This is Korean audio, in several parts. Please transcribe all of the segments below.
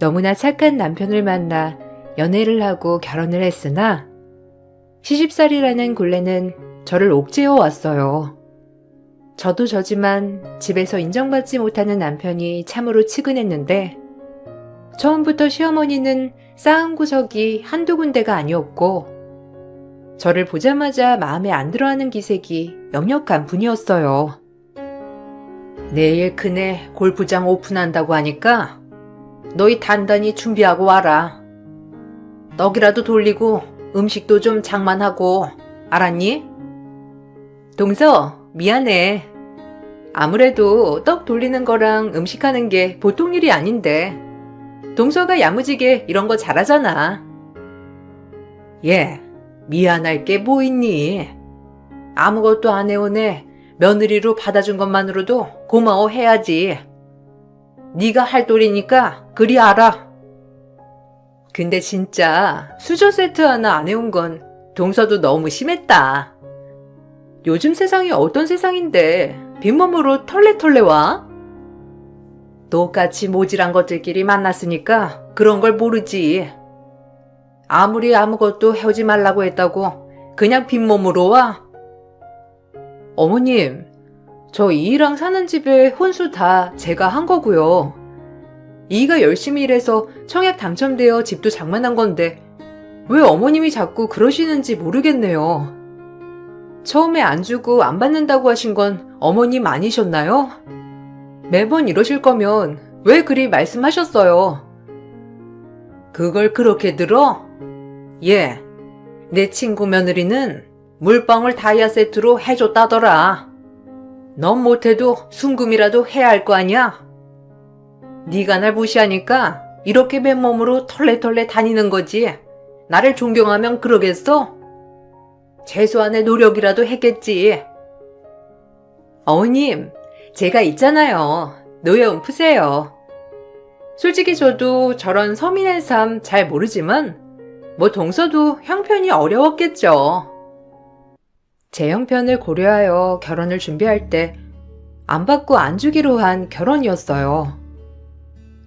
너무나 착한 남편을 만나 연애를 하고 결혼을 했으나 시집살이라는 굴레는 저를 옥죄어 왔어요. 저도 저지만 집에서 인정받지 못하는 남편이 참으로 치근했는데 처음부터 시어머니는 쌓은 구석이 한두 군데가 아니었고 저를 보자마자 마음에 안 들어하는 기색이 역력한 분이었어요. 내일 그네 골프장 오픈한다고 하니까 너희 단단히 준비하고 와라. 떡이라도 돌리고 음식도 좀 장만하고 알았니? 동서 미안해. 아무래도 떡 돌리는 거랑 음식하는 게 보통 일이 아닌데 동서가 야무지게 이런 거 잘하잖아. 예, 미안할 게 뭐 있니? 아무것도 안 해오네 며느리로 받아준 것만으로도 고마워해야지. 네가 할 도리니까 그리 알아. 근데 진짜 수저 세트 하나 안 해온 건 동서도 너무 심했다. 요즘 세상이 어떤 세상인데 빈몸으로 털레털레 와? 똑같이 모질한 것들끼리 만났으니까 그런 걸 모르지. 아무리 아무것도 해오지 말라고 했다고 그냥 빈몸으로 와? 어머님, 저 이이랑 사는 집에 혼수 다 제가 한 거고요. 이이가 열심히 일해서 청약 당첨되어 집도 장만한 건데 왜 어머님이 자꾸 그러시는지 모르겠네요. 처음에 안 주고 안 받는다고 하신 건 어머님 아니셨나요? 매번 이러실 거면 왜 그리 말씀하셨어요? 그걸 그렇게 들어? 예. 내 친구 며느리는 물방울 다이아 세트로 해줬다더라. 넌 못해도 순금이라도 해야 할 거 아니야? 네가 날 무시하니까 이렇게 맨몸으로 털레털레 다니는 거지. 나를 존경하면 그러겠어? 최소한의 노력이라도 했겠지. 어머님, 제가 있잖아요. 노여움 푸세요. 솔직히 저도 저런 서민의 삶 잘 모르지만 뭐 동서도 형편이 어려웠겠죠. 제 형편을 고려하여 결혼을 준비할 때 안 받고 안 주기로 한 결혼이었어요.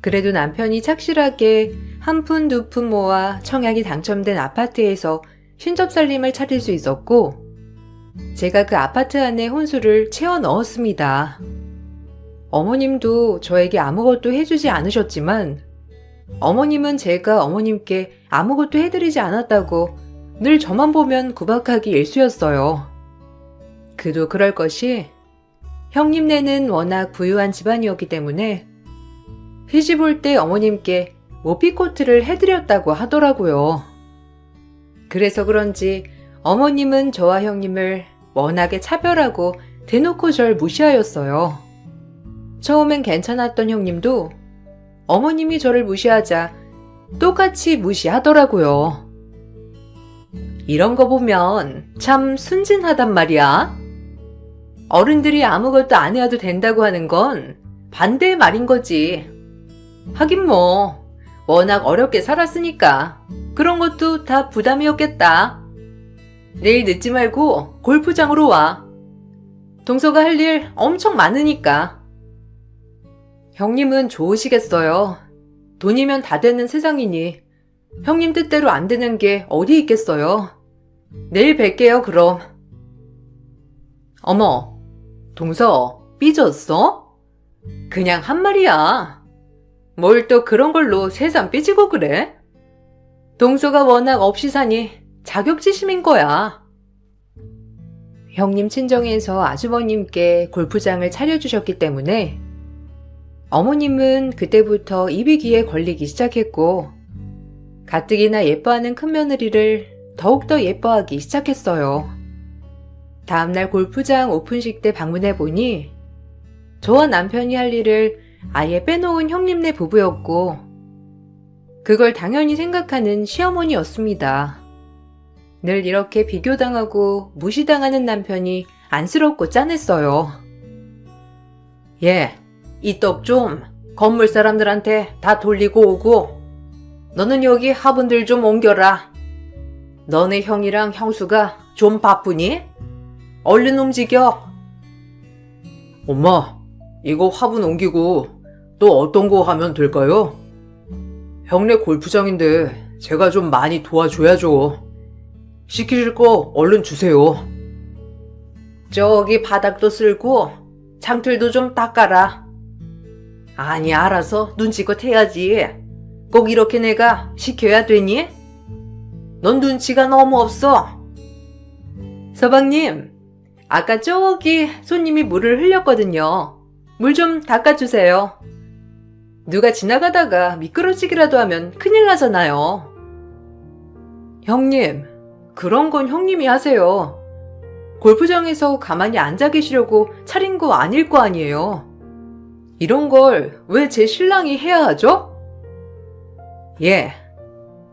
그래도 남편이 착실하게 한 푼두푼 모아 청약이 당첨된 아파트에서 신접살림을 차릴 수 있었고 제가 그 아파트 안에 혼수를 채워 넣었습니다. 어머님도 저에게 아무것도 해주지 않으셨지만 어머님은 제가 어머님께 아무것도 해드리지 않았다고 늘 저만 보면 구박하기 일쑤였어요. 그도 그럴 것이 형님네는 워낙 부유한 집안이었기 때문에 시집 올 때 어머님께 모피코트를 해드렸다고 하더라고요. 그래서 그런지 어머님은 저와 형님을 워낙에 차별하고 대놓고 절 무시하였어요. 처음엔 괜찮았던 형님도 어머님이 저를 무시하자 똑같이 무시하더라고요. 이런 거 보면 참 순진하단 말이야. 어른들이 아무것도 안 해도 된다고 하는 건 반대의 말인 거지. 하긴 뭐, 워낙 어렵게 살았으니까 그런 것도 다 부담이었겠다. 내일 늦지 말고 골프장으로 와. 동서가 할 일 엄청 많으니까. 형님은 좋으시겠어요. 돈이면 다 되는 세상이니 형님 뜻대로 안 되는 게 어디 있겠어요. 내일 뵐게요, 그럼. 어머, 동서, 삐졌어? 그냥 한 말이야. 뭘 또 그런 걸로 세상 삐지고 그래? 동서가 워낙 없이 사니 자격지심인 거야. 형님 친정에서 아주버님께 골프장을 차려주셨기 때문에 어머님은 그때부터 입이 귀에 걸리기 시작했고 가뜩이나 예뻐하는 큰며느리를 더욱더 예뻐하기 시작했어요. 다음날 골프장 오픈식 때 방문해 보니 저와 남편이 할 일을 아예 빼놓은 형님네 부부였고 그걸 당연히 생각하는 시어머니였습니다. 늘 이렇게 비교당하고 무시당하는 남편이 안쓰럽고 짠했어요. 예, 이 떡 좀 건물 사람들한테 다 돌리고 오고 너는 여기 화분들 좀 옮겨라. 너네 형이랑 형수가 좀 바쁘니? 얼른 움직여. 엄마, 이거 화분 옮기고 또 어떤 거 하면 될까요? 형네 골프장인데 제가 좀 많이 도와줘야죠. 시키실 거 얼른 주세요. 저기 바닥도 쓸고 창틀도 좀 닦아라. 아니, 알아서 눈치껏 해야지. 꼭 이렇게 내가 시켜야 되니? 넌 눈치가 너무 없어. 서방님, 아까 저기 손님이 물을 흘렸거든요. 물 좀 닦아주세요. 누가 지나가다가 미끄러지기라도 하면 큰일 나잖아요. 형님, 그런 건 형님이 하세요. 골프장에서 가만히 앉아 계시려고 차린 거 아닐 거 아니에요. 이런 걸 왜 제 신랑이 해야 하죠? 예,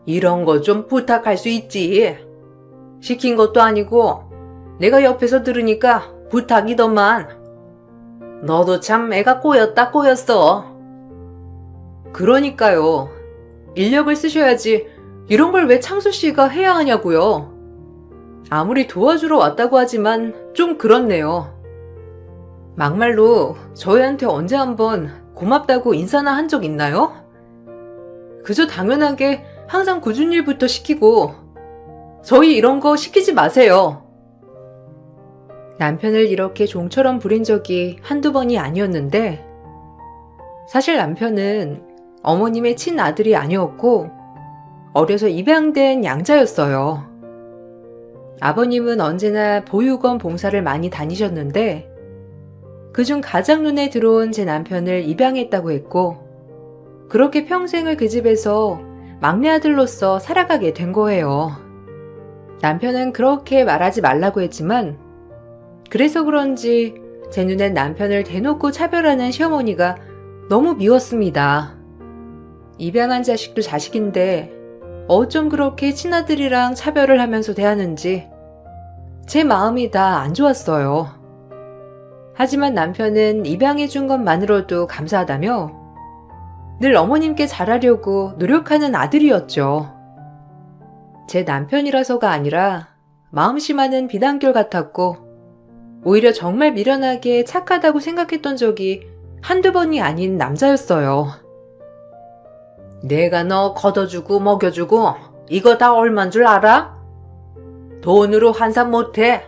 이런 거 좀 부탁할 수 있지. 시킨 것도 아니고 내가 옆에서 들으니까 부탁이더만. 너도 참 애가 꼬였다 꼬였어. 그러니까요. 인력을 쓰셔야지 이런 걸 왜 창수 씨가 해야 하냐고요. 아무리 도와주러 왔다고 하지만 좀 그렇네요. 막말로 저희한테 언제 한번 고맙다고 인사나 한 적 있나요? 그저 당연하게 항상 굳은 일부터 시키고 저희 이런 거 시키지 마세요. 남편을 이렇게 종처럼 부린 적이 한두 번이 아니었는데 사실 남편은 어머님의 친아들이 아니었고 어려서 입양된 양자였어요. 아버님은 언제나 보육원 봉사를 많이 다니셨는데 그중 가장 눈에 들어온 제 남편을 입양했다고 했고 그렇게 평생을 그 집에서 막내 아들로서 살아가게 된 거예요. 남편은 그렇게 말하지 말라고 했지만 그래서 그런지 제 눈엔 남편을 대놓고 차별하는 시어머니가 너무 미웠습니다. 입양한 자식도 자식인데 어쩜 그렇게 친아들이랑 차별을 하면서 대하는지 제 마음이 다 안 좋았어요. 하지만 남편은 입양해 준 것만으로도 감사하다며 늘 어머님께 잘하려고 노력하는 아들이었죠. 제 남편이라서가 아니라 마음씨많은 비단결 같았고 오히려 정말 미련하게 착하다고 생각했던 적이 한두 번이 아닌 남자였어요. 내가 너 걷어주고 먹여주고 이거 다 얼만 줄 알아? 돈으로 환산 못해.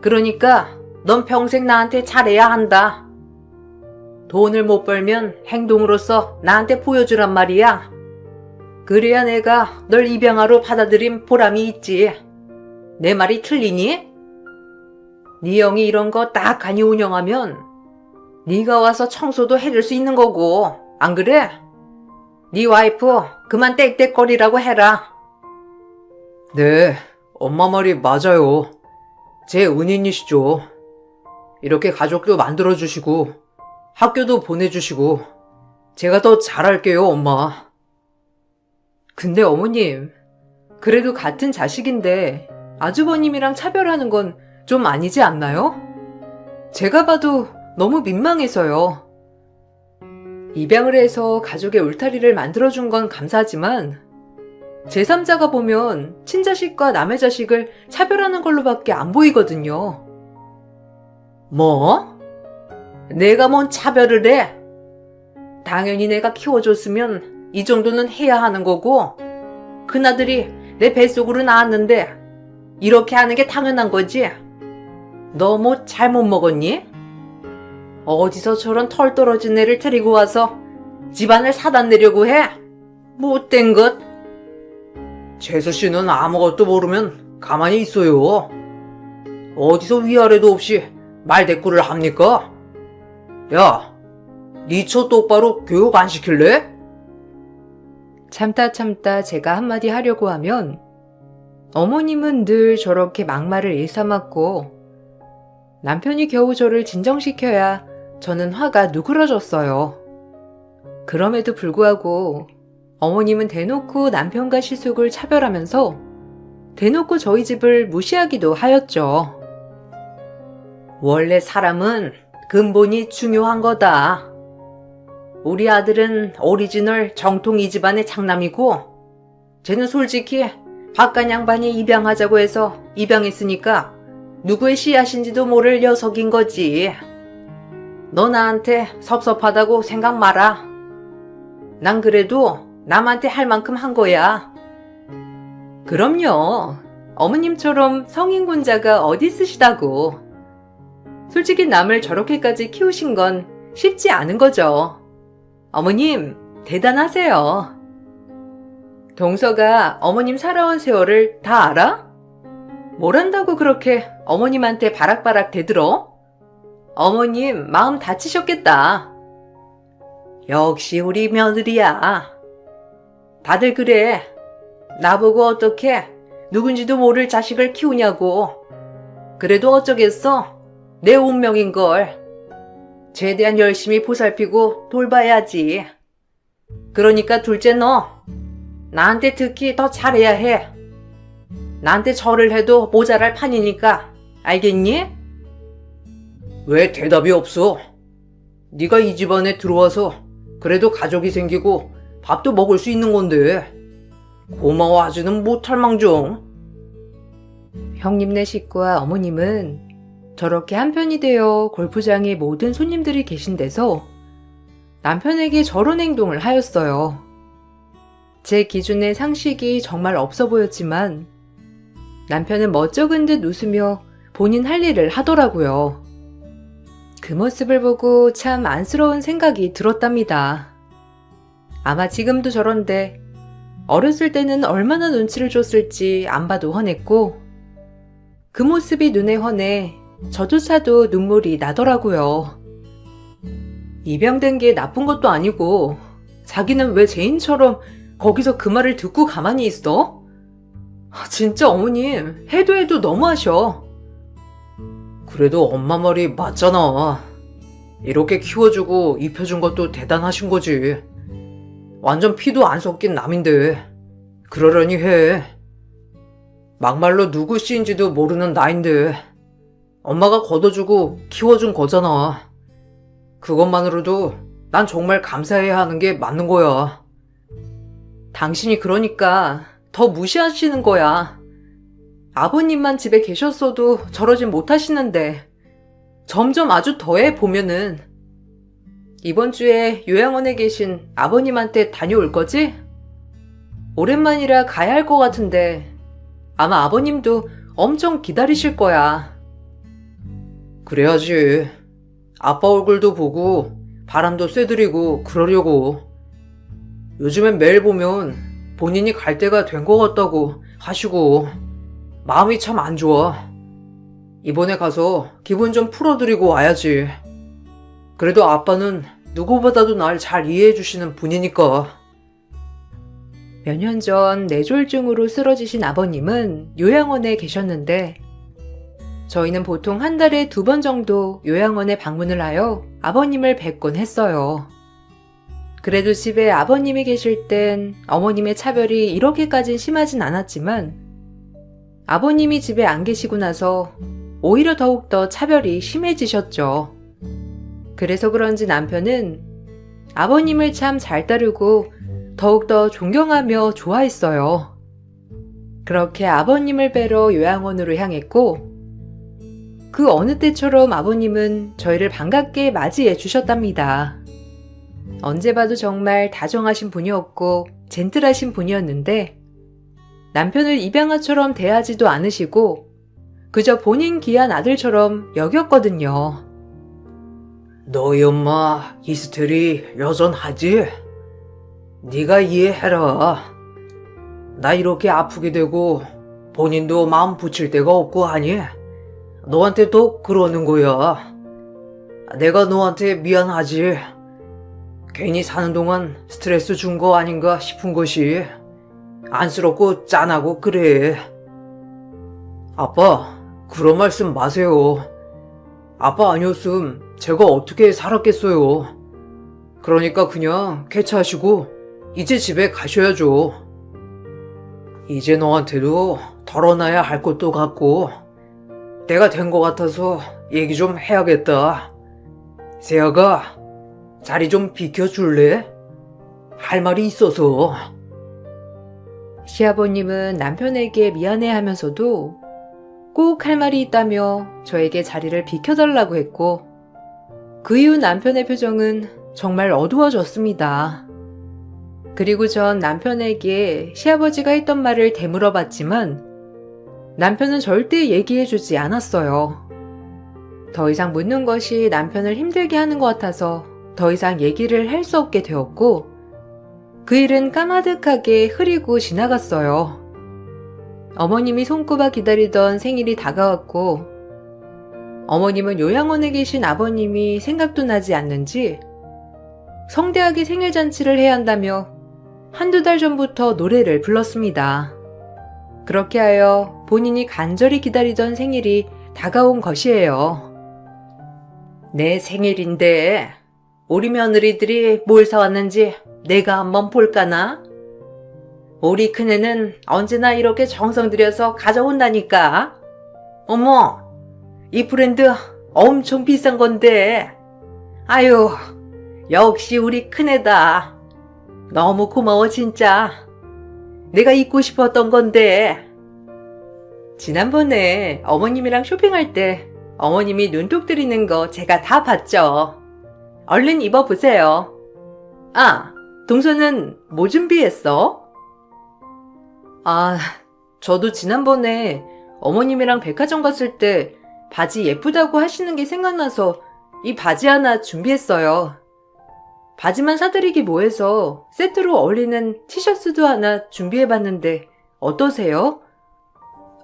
그러니까 넌 평생 나한테 잘해야 한다. 돈을 못 벌면 행동으로서 나한테 보여주란 말이야. 그래야 내가 널 입양아로 받아들인 보람이 있지. 내 말이 틀리니? 네 형이 이런 거 딱하니 운영하면 네가 와서 청소도 해줄 수 있는 거고 안 그래? 네 와이프 그만 땡땡거리라고 해라. 네, 엄마 말이 맞아요. 제 은인이시죠. 이렇게 가족도 만들어주시고 학교도 보내주시고 제가 더 잘할게요, 엄마. 근데 어머님, 그래도 같은 자식인데 아주버님이랑 차별하는 건 좀 아니지 않나요? 제가 봐도 너무 민망해서요. 입양을 해서 가족의 울타리를 만들어준 건 감사하지만 제3자가 보면 친자식과 남의 자식을 차별하는 걸로밖에 안 보이거든요. 뭐? 내가 뭔 차별을 해? 당연히 내가 키워줬으면 이 정도는 해야 하는 거고 큰아들이 내 뱃속으로 나왔는데 이렇게 하는 게 당연한 거지. 너 뭐 잘못 먹었니? 어디서 저런 털 떨어진 애를 데리고 와서 집안을 사단 내려고 해? 못된 것. 재수 씨는 아무것도 모르면 가만히 있어요. 어디서 위아래도 없이 말대꾸를 합니까? 야, 니처 똑바로 교육 안 시킬래? 참다 참다 제가 한마디 하려고 하면 어머님은 늘 저렇게 막말을 일삼았고 남편이 겨우 저를 진정시켜야 저는 화가 누그러졌어요. 그럼에도 불구하고 어머님은 대놓고 남편과 시숙을 차별하면서 대놓고 저희 집을 무시하기도 하였죠. 원래 사람은 근본이 중요한 거다. 우리 아들은 오리지널 정통 이 집안의 장남이고, 쟤는 솔직히 바깥 양반이 입양하자고 해서 입양했으니까 누구의 씨앗인지도 모를 녀석인 거지. 너 나한테 섭섭하다고 생각 마라. 난 그래도 남한테 할 만큼 한 거야. 그럼요. 어머님처럼 성인군자가 어디 있으시다고. 솔직히 남을 저렇게까지 키우신 건 쉽지 않은 거죠. 어머님, 대단하세요. 동서가 어머님 살아온 세월을 다 알아? 뭘 안다고 그렇게 어머님한테 바락바락 대들어? 어머님 마음 다치셨겠다. 역시 우리 며느리야. 다들 그래. 나보고 어떻게 누군지도 모를 자식을 키우냐고. 그래도 어쩌겠어. 내 운명인걸. 최대한 열심히 보살피고 돌봐야지. 그러니까 둘째 너, 나한테 특히 더 잘해야 해. 나한테 절을 해도 모자랄 판이니까. 알겠니? 왜 대답이 없어? 네가 이 집안에 들어와서 그래도 가족이 생기고 밥도 먹을 수 있는 건데 고마워하지는 못할 망정. 형님네 식구와 어머님은 저렇게 한편이 되어 골프장에 모든 손님들이 계신 데서 남편에게 저런 행동을 하였어요. 제 기준에 상식이 정말 없어 보였지만 남편은 멋쩍은 듯 웃으며 본인 할 일을 하더라고요. 그 모습을 보고 참 안쓰러운 생각이 들었답니다. 아마 지금도 저런데 어렸을 때는 얼마나 눈치를 줬을지 안 봐도 훤했고 그 모습이 눈에 훤해 저조차도 눈물이 나더라고요. 입양된 게 나쁜 것도 아니고 자기는 왜 제인처럼 거기서 그 말을 듣고 가만히 있어? 아, 진짜 어머님 해도 해도 너무하셔. 그래도 엄마 말이 맞잖아. 이렇게 키워주고 입혀준 것도 대단하신 거지. 완전 피도 안 섞인 남인데 그러려니 해. 막말로 누구 씨인지도 모르는 나인데 엄마가 걷어주고 키워준 거잖아. 그것만으로도 난 정말 감사해야 하는 게 맞는 거야. 당신이 그러니까 더 무시하시는 거야. 아버님만 집에 계셨어도 저러진 못하시는데 점점 아주 더해 보면은 이번 주에 요양원에 계신 아버님한테 다녀올 거지? 오랜만이라 가야 할 것 같은데 아마 아버님도 엄청 기다리실 거야. 그래야지. 아빠 얼굴도 보고 바람도 쐬드리고 그러려고. 요즘엔 매일 보면 본인이 갈 때가 된 것 같다고 하시고 마음이 참 안 좋아. 이번에 가서 기분 좀 풀어드리고 와야지. 그래도 아빠는 누구보다도 날 잘 이해해 주시는 분이니까. 몇 년 전 뇌졸중으로 쓰러지신 아버님은 요양원에 계셨는데 저희는 보통 한 달에 두 번 정도 요양원에 방문을 하여 아버님을 뵙곤 했어요. 그래도 집에 아버님이 계실 땐 어머님의 차별이 이렇게까진 심하진 않았지만 아버님이 집에 안 계시고 나서 오히려 더욱더 차별이 심해지셨죠. 그래서 그런지 남편은 아버님을 참 잘 따르고 더욱더 존경하며 좋아했어요. 그렇게 아버님을 뵈러 요양원으로 향했고, 그 어느 때처럼 아버님은 저희를 반갑게 맞이해 주셨답니다. 언제 봐도 정말 다정하신 분이었고, 젠틀하신 분이었는데, 남편을 입양아처럼 대하지도 않으시고, 그저 본인 귀한 아들처럼 여겼거든요. 너희 엄마 이스텔이 여전하지? 네가 이해해라. 나 이렇게 아프게 되고 본인도 마음 붙일 데가 없고 하니 너한테 또 그러는 거야. 내가 너한테 미안하지. 괜히 사는 동안 스트레스 준 거 아닌가 싶은 것이 안쓰럽고 짠하고 그래. 아빠, 그런 말씀 마세요. 아빠 아니었음 제가 어떻게 살았겠어요. 그러니까 그냥 쾌차하시고 이제 집에 가셔야죠. 이제 너한테도 덜어놔야 할 것도 같고 때가 된 것 같아서 얘기 좀 해야겠다. 세아가 자리 좀 비켜줄래? 할 말이 있어서. 시아버님은 남편에게 미안해 하면서도 꼭 할 말이 있다며 저에게 자리를 비켜달라고 했고 그 이후 남편의 표정은 정말 어두워졌습니다. 그리고 전 남편에게 시아버지가 했던 말을 되물어 봤지만 남편은 절대 얘기해 주지 않았어요. 더 이상 묻는 것이 남편을 힘들게 하는 것 같아서 더 이상 얘기를 할 수 없게 되었고 그 일은 까마득하게 흐리고 지나갔어요. 어머님이 손꼽아 기다리던 생일이 다가왔고 어머님은 요양원에 계신 아버님이 생각도 나지 않는지 성대하게 생일 잔치를 해야 한다며 한두 달 전부터 노래를 불렀습니다. 그렇게 하여 본인이 간절히 기다리던 생일이 다가온 것이에요. 내 생일인데 우리 며느리들이 뭘 사왔는지 내가 한번 볼까나? 우리 큰애는 언제나 이렇게 정성 들여서 가져온다니까. 어머, 이 브랜드 엄청 비싼 건데. 아유, 역시 우리 큰애다. 너무 고마워, 진짜. 내가 입고 싶었던 건데. 지난번에 어머님이랑 쇼핑할 때 어머님이 눈독 들이는 거 제가 다 봤죠. 얼른 입어보세요. 아, 동서는 뭐 준비했어? 아, 저도 지난번에 어머님이랑 백화점 갔을 때 바지 예쁘다고 하시는 게 생각나서 이 바지 하나 준비했어요. 바지만 사드리기 뭐해서 세트로 어울리는 티셔츠도 하나 준비해봤는데 어떠세요?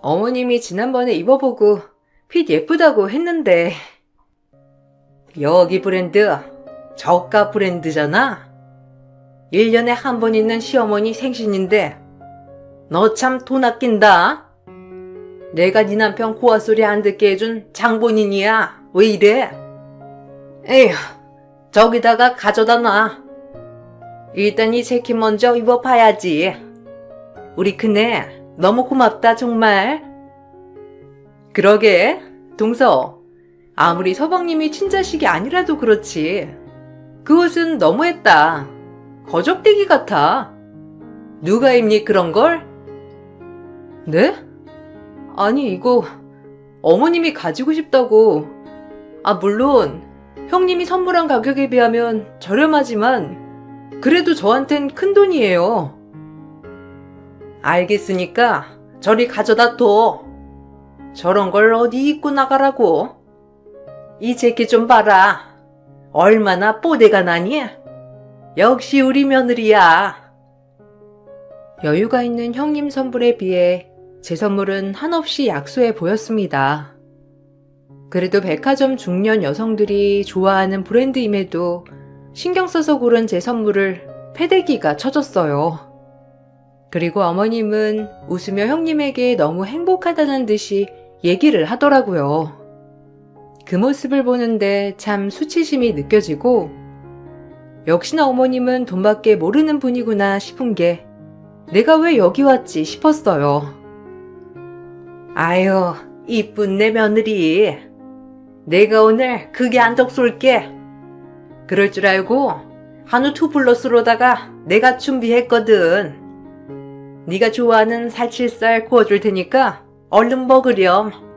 어머님이 지난번에 입어보고 핏 예쁘다고 했는데 여기 브랜드 저가 브랜드잖아. 1년에 한 번 있는 시어머니 생신인데 너 참 돈 아낀다. 내가 네 남편 고아 소리 안 듣게 해준 장본인이야. 왜 이래? 에휴, 저기다가 가져다 놔. 일단 이 재킷 먼저 입어봐야지. 우리 큰애, 너무 고맙다, 정말. 그러게, 동서. 아무리 서방님이 친자식이 아니라도 그렇지. 그 옷은 너무했다. 거적대기 같아. 누가 입니 그런 걸? 네? 아니, 이거 어머님이 가지고 싶다고. 아, 물론 형님이 선물한 가격에 비하면 저렴하지만 그래도 저한텐 큰 돈이에요. 알겠으니까 저리 가져다 둬. 저런 걸 어디 입고 나가라고. 이 재킷 좀 봐라. 얼마나 뽀대가 나니? 역시 우리 며느리야. 여유가 있는 형님 선물에 비해 제 선물은 한없이 약소해 보였습니다. 그래도 백화점 중년 여성들이 좋아하는 브랜드임에도 신경 써서 고른 제 선물을 패대기가 쳐졌어요. 그리고 어머님은 웃으며 형님에게 너무 행복하다는 듯이 얘기를 하더라고요. 그 모습을 보는데 참 수치심이 느껴지고, 역시나 어머님은 돈밖에 모르는 분이구나 싶은 게 내가 왜 여기 왔지 싶었어요. 아유, 이쁜 내 며느리. 내가 오늘 그게 안덕 쏠게. 그럴 줄 알고 한우 투 플러스로다가 내가 준비했거든. 네가 좋아하는 살치살 구워줄 테니까 얼른 먹으렴.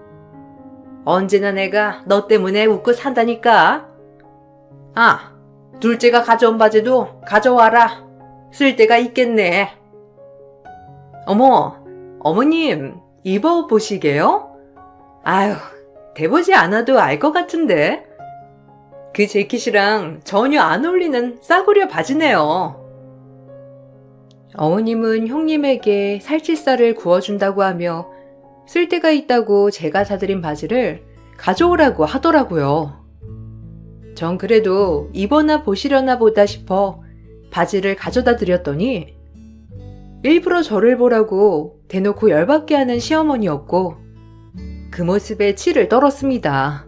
언제나 내가 너 때문에 웃고 산다니까. 아, 둘째가 가져온 바지도 가져와라. 쓸 데가 있겠네. 어머, 어머님, 입어보시게요? 아유, 대보지 않아도 알 것 같은데. 그 재킷이랑 전혀 안 어울리는 싸구려 바지네요. 어머님은 형님에게 살치살을 구워준다고 하며 쓸데가 있다고 제가 사드린 바지를 가져오라고 하더라고요. 전 그래도 입어나 보시려나 보다 싶어 바지를 가져다 드렸더니 일부러 저를 보라고 대놓고 열받게 하는 시어머니였고 그 모습에 치를 떨었습니다.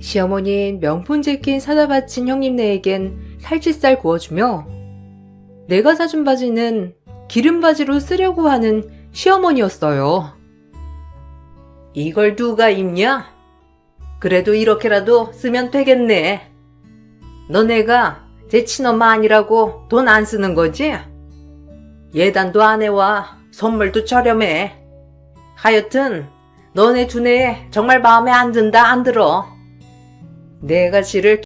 시어머니는 명품 재킷 사다 바친 형님네에겐 살치살 구워주며 내가 사준 바지는 기름 바지로 쓰려고 하는 시어머니였어요. 이걸 누가 입냐? 그래도 이렇게라도 쓰면 되겠네. 너네가 제 친엄마 아니라고 돈 안 쓰는 거지? 예단도 안 해와 선물도 저렴해. 하여튼 너네 두뇌에 정말 마음에 안 든다 안 들어. 내가 지를